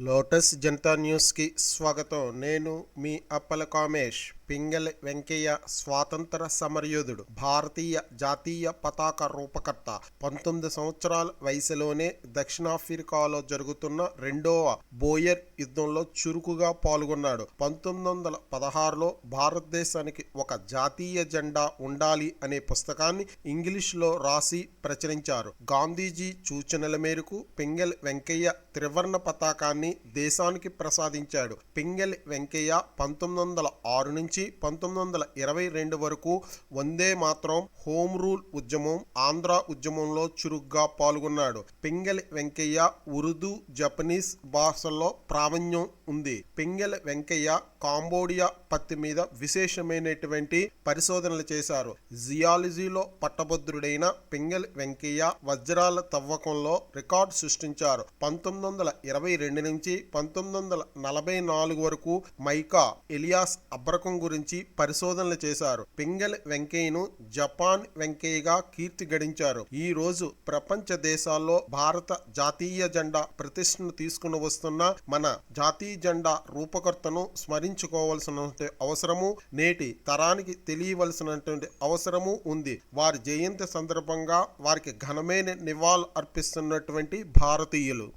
Lotus Janata న్యూస్కి స్వాగతం. నేను మీ అప్పల కామేష్ పింగళి వెంకయ్య స్వాతంత్ర సమరయోధుడు భారతీయ జాతీయ పతాక రూపకర్త. పంతొమ్మిది సంవత్సరాల వయసులోనే దక్షిణాఫ్రికాలో జరుగుతున్న రెండవ బోయర్ యుద్ధంలో చురుకుగా పాల్గొన్నాడు. పంతొమ్మిది వందల పదహారులో భారతదేశానికి ఒక జాతీయ జెండా ఉండాలి అనే పుస్తకాన్ని ఇంగ్లీష్లో రాసి ప్రచురించారు. గాంధీజీ సూచనల మేరకు పింగళి వెంకయ్య త్రివర్ణ పతాకాన్ని దేశానికి ప్రసాదించాడు. పింగళి వెంకయ్య పంతొమ్మిది వందల ఆరు నుంచి పంతొమ్మిది వందల ఇరవై రెండు వరకు వందే మాత్రం హోమ్ రూల్ ఉద్యమం ఆంధ్ర ఉద్యమంలో చురుగ్గా పాల్గొన్నాడు. పింగలి వెంకయ్య ఉర్దూ జపనీస్ భాషల్లో ప్రావీణ్యం ఉంది. పింగలి వెంకయ్య కాంబోడియా పత్తి మీద విశేషమైనటువంటి పరిశోధనలు చేశారు. జియాలజీలో పట్టభద్రుడైన పింగలి వెంకయ్య వజ్రాల తవ్వకంలో రికార్డు సృష్టించారు. పంతొమ్మిది వందల ఇరవై రెండు నుంచి పంతొమ్మిది వందల నలభై నాలుగు వరకు మైకా ఎలియాస్ అబ్రకం గురించి పరిశోధనలు చేశారు. పింగల్ వెంకయ్యను జపాన్ వెంకయ్యగా కీర్తి గడించారు. ఈ రోజు ప్రపంచ దేశాల్లో భారత జాతీయ జెండా ప్రతిష్టను తీసుకుని వస్తున్న మన జాతీయ జెండా రూపకర్తను స్మరించుకోవలసిన అవసరము నేటి తరానికి తెలియవలసినటువంటి అవసరము ఉంది. వారి జయంతి సందర్భంగా వారికి ఘనమైన నివాళులు అర్పిస్తున్నటువంటి భారతీయులు.